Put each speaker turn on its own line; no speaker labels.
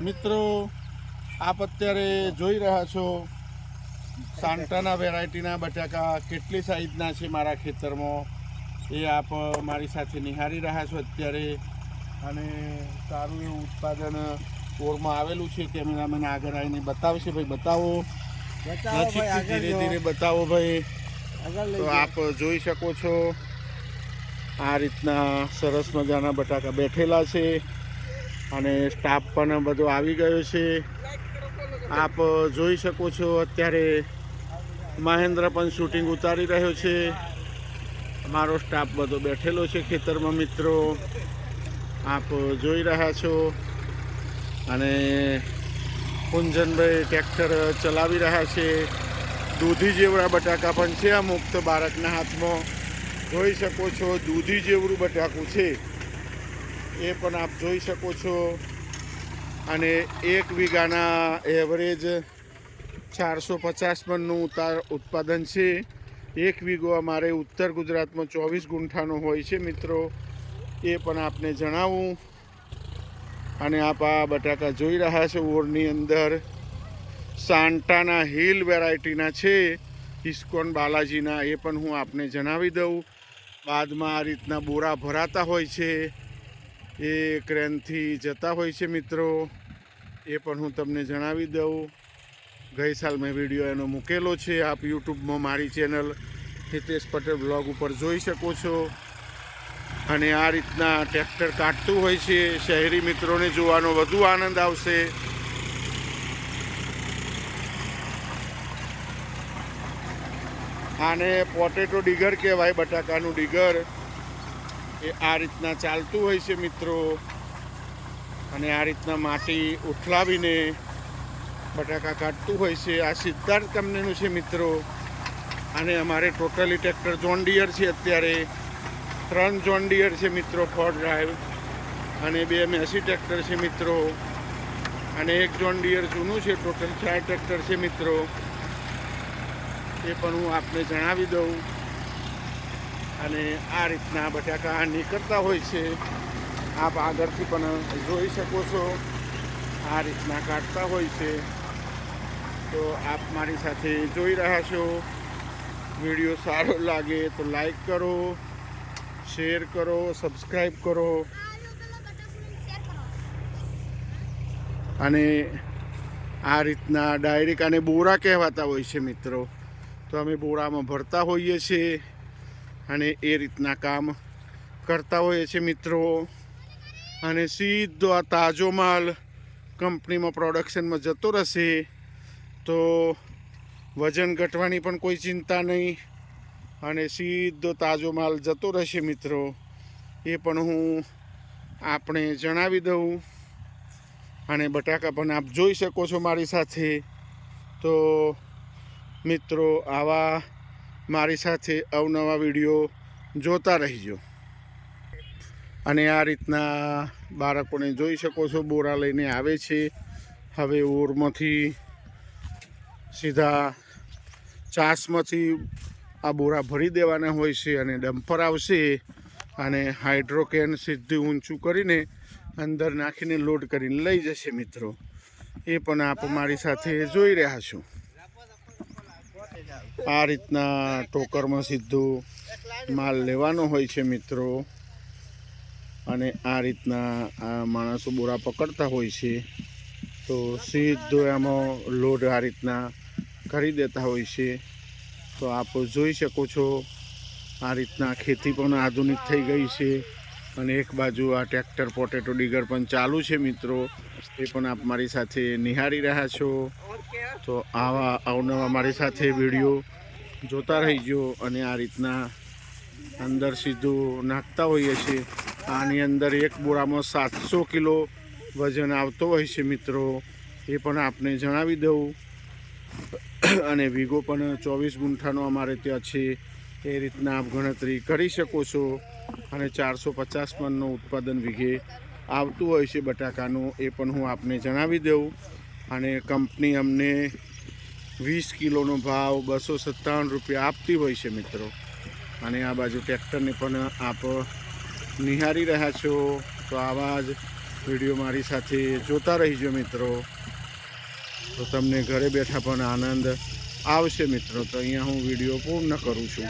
મિત્રો આપ અત્યારે જોઈ રહ્યા છો સાંટાના વેરાયટીના બટાકા કેટલી સાઈઝના છે મારા ખેતરમાં એ આપ મારી સાથે નિહાળી રહ્યા છો અત્યારે. અને સારું એવું ઉત્પાદન ઓરમાં આવેલું છે કેમેરામેન આગળ આવીને બતાવશે ભાઈ બતાવો.
બતાવો ભાઈ આગળ
ધીરે ધીરે બતાવો ભાઈ. તો આપ જોઈ શકો છો આ રીતના સરસ મજાના બટાકા બેઠેલા છે. અને સ્ટાફ પણ બધો આવી ગયો છે. આપ જોઈ શકો છો અત્યારે મહેન્દ્ર પણ શૂટિંગ ઉતારી રહ્યો છે. મારો સ્ટાફ બધો બેઠેલો છે ખેતરમાં મિત્રો. આપ જોઈ રહ્યા છો. અને કુંજનભાઈ ટ્રેક્ટર ચલાવી રહ્યા છે. દૂધી જેવડા બટાકા પણ છે આ મુક્ત બાળકના હાથમાં. જોઈ શકો છો દૂધી જેવડું બટાકું છે. એ પણ આપ જોઈ શકો છો. અને એક વીઘાના એવરેજ ચારસો પચાસ મનનું ઉતાર ઉત્પાદન છે. એક વીઘો અમારે ઉત્તર ગુજરાતમાં ચોવીસ ગુંઠાનો હોય છે મિત્રો. એ પણ આપને જણાવું. અને આપ આ બટાકા જોઈ રહ્યા છો ઓરની અંદર. સાંટાના હિલ વેરાયટીના છે. ઇસ્કોન બાલાજીના એ પણ હું આપને જણાવી દઉં. બાદમાં આ રીતના બોરા ભરાતા હોય છે. એ ક્રેનથી જતા હોય છે મિત્રો. એ પણ હું તમને જણાવી દઉં. ગઈ સાલ મેં વીડિયો એનો મૂકેલો છે. આપ યુટ્યુબમાં મારી ચેનલ હિતેશ પટેલ બ્લોગ ઉપર જોઈ શકો છો. અને આ રીતના ટ્રેક્ટર કાઢતું હોય છે. શહેરી મિત્રોને જોવાનો વધુ આનંદ આવશે. આને પોટેટો ડીગર કહેવાય, બટાકાનું ડીગર. એ આ રીતના ચાલતું હોય છે મિત્રો. અને આ રીતના માટી ઉથલાવીને બટાકા કાઢતું હોય છે. આ સિદ્ધાર્થ કંપનીનું છે મિત્રો. અને અમારે ટોટલી ટ્રેક્ટર જોન ડિયર છે અત્યારે. ત્રણ જોન ડિયર છે મિત્રો ફોર ડ્રાઈવ અને બે મેસી ટ્રેક્ટર છે મિત્રો. અને એક જોન ડિયર જૂનું છે ટોટલ ચાર ટ્રેક્ટર છે મિત્રો. એ પણ હું આપને જણાવી દઉં. અને આ રીતના બટાકા નીકળતા હોય છે. આપ આગળથી પણ જોઈ શકો છો. આ રીતના કાઢતા હોય છે. તો આપ મારી સાથે જોઈ રહ્યા છો. વીડિયો સારો લાગે તો લાઈક કરો, શેર કરો સબસ્ક્રાઈબ કરો. અને આ રીતના ડાયરેક્ટ આને બોરા કહેવાતા હોય છે મિત્રો. તો અમે બોરામાં ભરતા હોઈએ છીએ. અને એ રીતના કામ કરતા હોઈએ છીએ મિત્રો. અને સીધો આ તાજો માલ કંપનીમાં પ્રોડક્શનમાં જતો રહેશે. તો વજન ઘટવાની પણ કોઈ ચિંતા નહીં. અને સીધો તાજો માલ જતો રહેશે મિત્રો. એ પણ હું આપણે જણાવી દઉં. અને બટાકા પણ આપ જોઈ શકો છો મારી સાથે. તો મિત્રો, આવા મારી સાથે અવનવા વીડિયો જોતા રહીજો. અને આ રીતના બાળકોને જોઈ શકો છો, બોરા લઈને આવે છે. હવે ઓરમાંથી સીધા ચાસમાંથી આ બોરા ભરી દેવાના હોય છે અને ડમ્પર આવશે અને હાઇડ્રોકેન સીધું ઊંચું કરીને અંદર નાખીને લોડ કરીને લઈ જશે મિત્રો. એ પણ આપ મારી સાથે જોઈ રહ્યા છો. આ રીતના ટોકરમાં સીધું માલ લેવાનો હોય છે મિત્રો. અને આ રીતના આ માણસો બોરા પકડતા હોય છે. તો સીધો એમાં લોડ આ રીતના કરી દેતા હોય છે. તો આપ જોઈ શકો છો, આ રીતના ખેતી પણ આધુનિક થઈ ગઈ છે. અને એક બાજુ આ ટ્રેક્ટર પોટેટો ડીગર પણ ચાલુ છે મિત્રો. એ પણ આપ મારી સાથે નિહાળી રહ્યા છો. તો આવા અવનવા મારી સાથે વીડિયો જોતા રહીજો અને આ રીતના અંદર સીધું નાખતા હોઈએ છીએ. આની અંદર એક બોરામાં સાતસો કિલો વજન આવતો હોય છે મિત્રો. એ પણ આપને જણાવી દઉં. અને વીઘો પણ ચોવીસ ગુંઠાનો અમારે ત્યાં છે. એ રીતના આપ ગણતરી કરી શકો છો. અને ચારસો પચાસ મનનું ઉત્પાદન વિઘે આવતું હોય છે બટાકાનું, એ પણ હું આપને જણાવી દઉં. અને કંપની અમને વીસ કિલોનો ભાવ બસો સત્તાવન રૂપિયા આપતી હોય છે મિત્રો. અને આ બાજુ ટ્રેક્ટરને પણ આપ નિહાળી રહ્યા છો. તો આવા જ વીડિયો મારી સાથે જોતા રહીજો મિત્રો. તો તમને ઘરે બેઠા પણ આનંદ આવશે મિત્રો. તો અહીંયા હું વીડિયો પૂર્ણ કરું છું.